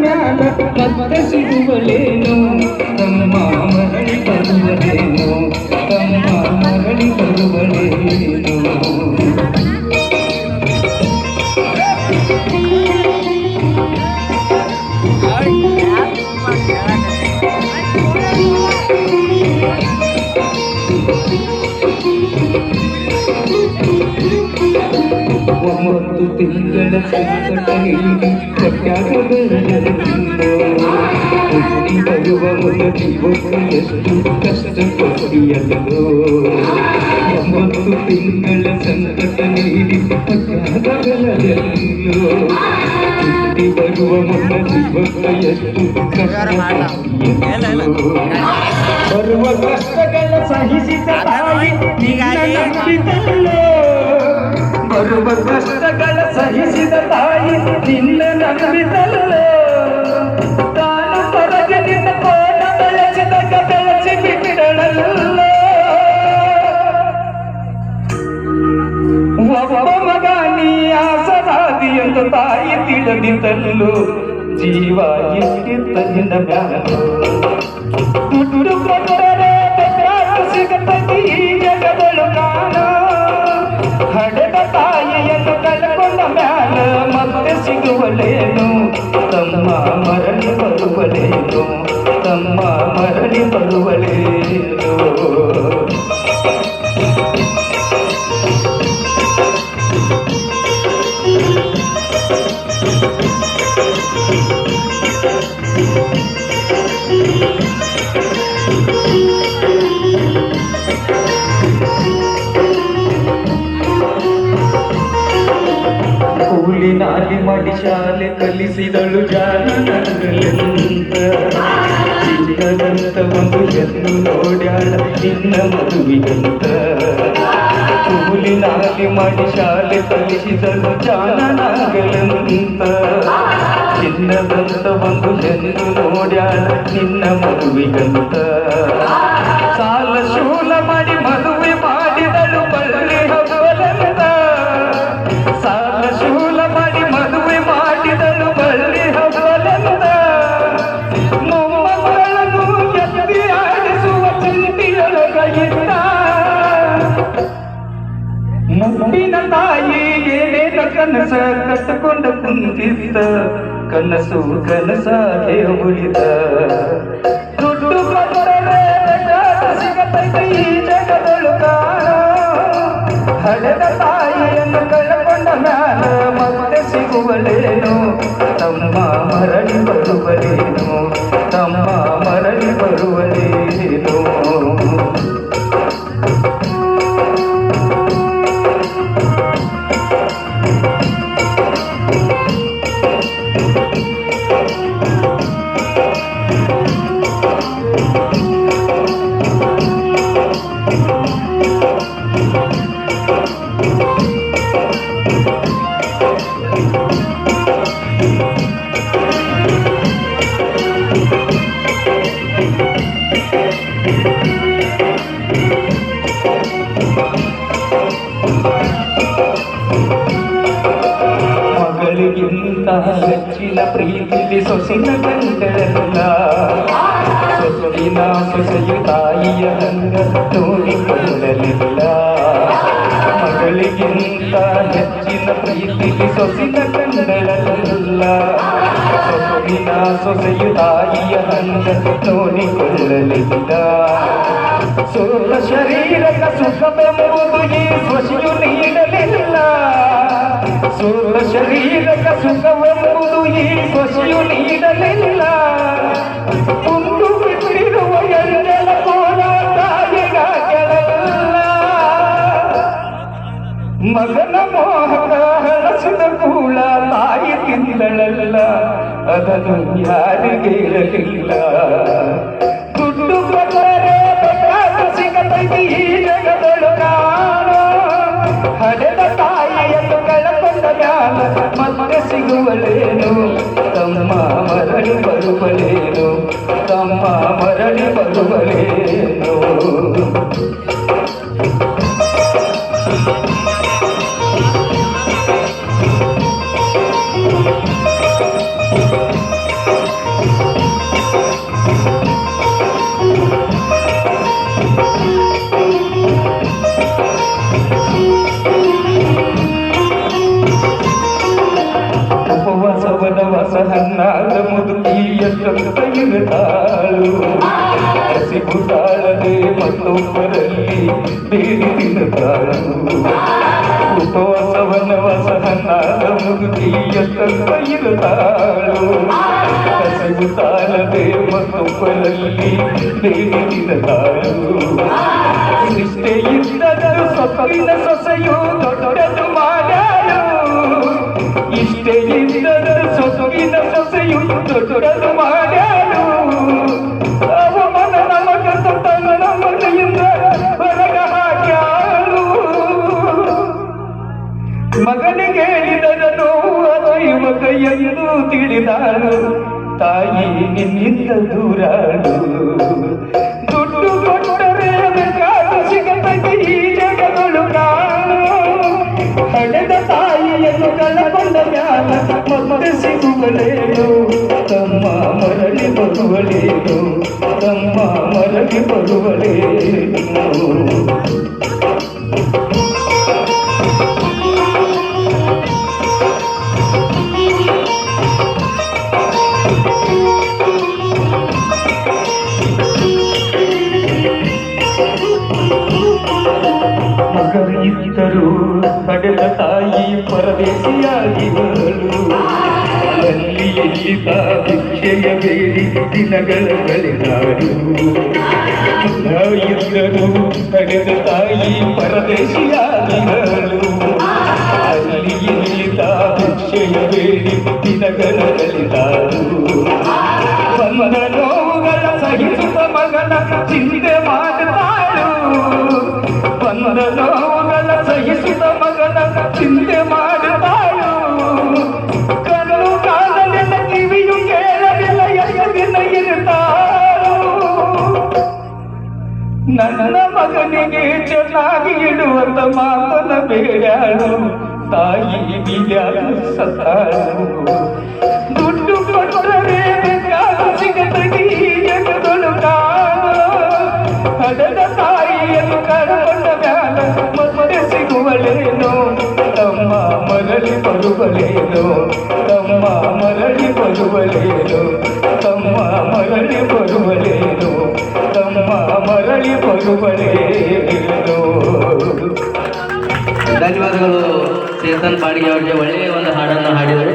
ಮ್ಯಾಲ ಮತ್ತೆ ಸಿಗುವಲೇನು ಒಂಬತ್ತು ತಿಂಗಳ ಸಂಕಟ ನೀಡಿ ಕೊಟ್ಟಾಗ ಬರಲಿಲ್ಲೋ ಹುಟ್ಟಿ ಬರುವ ಮುನ್ನ ಜೀವಕ್ಕೆ ಎಷ್ಟು ಕಷ್ಟ ಕೊಟ್ಟಿಯಲ್ಲೋ ಒಂಬತ್ತು ತಿಂಗಳ ಸಂಕಟ ನೀಡಿ ಕೊಟ್ಟಾಗ ಬರಲಿಲ್ಲೋ ಹುಟ್ಟಿ ಬರುವ ಮುನ್ನ ಜೀವಕ್ಕೆ ಎಷ್ಟು ಕಷ್ಟ ಕೊಟ್ಟಿಯಲ್ಲೋ ಬರುವ ಕಷ್ಟಗಳ ಸಹಿಸಿದ ತಾಯಿ ನಿನ್ನ ನಂಬಿದಲ್ಲೋ ಬರುವ ಕಷ್ಟಗಳ ಸಹಿಸಿದ ತಾಯಿ ನಿನ್ನ ನಂಬಿದಲ್ಲೋ? ತಾನು ಹೊರಗೆ ನಿನ್ನ ಕೋಣ ಬೆಳೆಸಿದಾಗ ಬೆಳೆಸಿ ಬಿಟ್ಟಿರಳಲ್ಲೋ ಒಬ್ಬ ಮಗ ತಾಯಿ ತಿಳಿದಿದ್ದಲ್ಲೋ? ಜೀವ ಎಷ್ಟಿತ್ತ ನಿನ್ನ ಬ್ಯಾನೋ ಕೊಟ್ಟರೆ ಈ ಜಗದಳು ಕಾಣ ಹಡೆದ ತಾಯಿಯನ್ನು ಕಳ್ಕೊಂಡ ಮ್ಯಾಲ ಮತ್ತೆ ಸಿಗುವಳೇನು ತಮ್ಮ ಮರಳಿ ಬರುವಳೇನು ತಮ್ಮ ಮರಳಿ ಬರುವಳೇನು ಮಾಡಿ ಶಾಲೆ ಕಲಿಸಿದಳು ಜಾನಂತ ಚಿಕ್ಕದಂತ ಮಗುವನ್ನು ನೋಡ್ಯಾಳ ನಿನ್ನ ಮಗುವಿಗಂತ ಕೂಲಿನಾಲಿ ಮಾಡಿ ಶಾಲೆ ಕಲಿಸಿದಳು ಜಾನನಾಗಲಂತ ಚಿನ್ನದಂತ ಮಗುವನ್ನು ನೋಡ್ಯಾಳ ನಿನ್ನ ಮಗುವಿಗಂತ ಕನಸ ಕಟ್ಟಕೊಂಡ ಕುಂತಿದ್ದ ಕನಸು ಕನಸಾಗೆ ಉಳಿದ ದುಡ್ಡು ಕೊಟ್ಟರೆ ಬೇಕಾದ ಸಿಗತೈತೆ ಈ ಜಗದಳು ಕಾಣ ಹಳೆದ ತಾಯಿಯನ್ನು ಕಳ್ಕೊಂಡ ಮ್ಯಾಲ ಮತ್ತೆ ಸಿಗುವಳೇನು ಮಗಳಿಗಿಂತ ಹೆಚ್ಚಿನ ಪ್ರೀತಿಲಿ ಸೊಸಿನ ಗಂಡಲ್ಲ ಸೊಸಿನ ಸೊಸೆಯು ತಾಯಿಯ ಹಂಗ ನೋಡಿಕೊಳ್ಳಲಿಲ್ಲ ಮಗಳಿಗಿಂತ ಹೆಚ್ಚಿನ ಪ್ರೀತಿಲಿ ಸೊಸಿನ ಗಂಡಲ್ಲ ಸೊಸಿನ ಸೊಸೆಯು ತಾಯಿಯ ಹಂಗ ನೋಡಿಕೊಳ್ಳಲಿಲ್ಲ ಸೋಲ ಶರೀರಕ ಸುಖವೆಂಬುದು ಈ ಸೊಸೆಯು ನೀಡಲಿಲ್ಲ ಸೋಲ ಶರೀರಕ ಸುಖವೆಂಬುದು ಈ ಸೊಸೆಯು ನೀಡಲಿಲ್ಲ ಒಂದು ಬಿಟ್ಟಿರುವ ಎಣ್ಣೆಲ ಕೋಲ ತಾಯಿಗ ಕೆಳಲ್ಲ ಮಗನ ಮೋಹಕ ಹಳಸಿದ ಕೂಳ ತಾಯಿ ತಿಂದಳಲ್ಲ ಅದನ್ನು ಯಾರಿಗೆ పడువలేను తమ్మ మరణి పడువలేను తమ్మ మరణి పడువలేను. ಬಡವ ಸಹನಾದ ಮುದುಕಿ ಎಷ್ಟಂತ ಇರತಾಳು ಸಿಗುತ್ತಾಳದೆ ಮತ್ತೊಬ್ಬರಲ್ಲಿ ಬೇಡಿ ತಿನ್ನುತ್ತಾಳು. ಉಪವಾಸವನವ ಸಹನಾದ ಮುದುಕಿ ಎಷ್ಟಂತ ಇರತಾಳು ಸಿಗುತ್ತಾಳದೆ ಮತ್ತೊಬ್ಬರಲ್ಲಿ ಬೇಡಿ ತಿನ್ನುತ್ತಾಳು. ಸೃಷ್ಟಿಯಿಂದಲೂ ಸೊಪ್ಪಿನ ಸೊಸೆಯು ದೊಡ್ಡದು ಮಾಡ್ಯಾಳು. ಇಷ್ಟೆಯಿಂದದ ಸೊಸವಿನ ಸೊಸೆಯು ದೊಡ್ಡದು ಮಾಡ್ಯಾನು ಅವಮನ ನಮಗ ಸೊತ್ತನ ನಮಗೆಯಿಂದ ಹೊರಗ ಹಾಕ್ಯಾನು ಮಗನಿಗೆ ಹೇಳಿದನು ಅದು ಯುವಕ ಎಂದು ತಿಳಿದಾನು ತಾಯಿ ನಿನ್ನಿಂದ ದೂರಾನು ದುಡ್ಡು ಕೊಟ್ಟರೆ ಅದಕ್ಕಾದ మాట సిగువలేను తమ్మ మరణి పరువలేను తమ్మ మరణి పరువలేను ಅಲ್ಲಿ ಇಲ್ಲಿ ತಾ ಭಿಕ್ಷೆಯ ಬೇಡಿ ದಿನಗಳ ಕಳೆದಾಡು ಇದ್ದರು ಪಡೆದ ತಾಯಿ ಪರದೇಶಿಯಾಗಿಗಳು ಅಲ್ಲಿ ಇಲ್ಲಿ ತಾ ಭಿಕ್ಷೆಯ ಬೇಡಿ ದಿನಗಳ ಕಳೆದಾಡು ಬಂದ ನೋವುಗಳ ಸಹಿಸುತ್ತ ಮಗನ ಚಿಂತೆ ಮಾಡುತ್ತಾಳು ಬಂದ ನೋವುಗಳ ಸಹಿಸುತ್ತ ಮಗನ ಚಿಂತೆ ಮಗನಿಗೆ ಚೆನ್ನಾಗಿ ಇಡುವಂತ ಮಾತನ ಬೇಡಾಳು ತಾಯಿ ಬಿಡ್ಯಾಳು ಸತ್ತಾಳು ದುಡ್ಡು ಕೊಟ್ಟರೆ ಬೇಕಾದ ಸಿಗತಗಿ ಜಗದೊಳು ಕಾಣು ಹಡದ ತಾಯಿಯನ್ನು ಕಳಕೊಂಡ ಮ್ಯಾಲ ಮತ್ತೆ ಸಿಗುವಳೇನೋ ತಮ್ಮ ಮರಳಿ ಬರುವಳೇನೋ ತಮ್ಮ ಮರಳಿ ಬರುವಳೇನೋ ತಮ್ಮ ಮರಳಿ ಬರುವಳೇನೋ ತಮ್ಮ ಮರಳಿ ಬರುವಳೇನೋ ಧನ್ಯವಾದಗಳು ಚೇತನ್ ಬಾಡಿಗೆ ಅವರಿಗೆ ಒಳ್ಳೆಯ ಒಂದು ಹಾಡನ್ನು ಹಾಡಿದರು.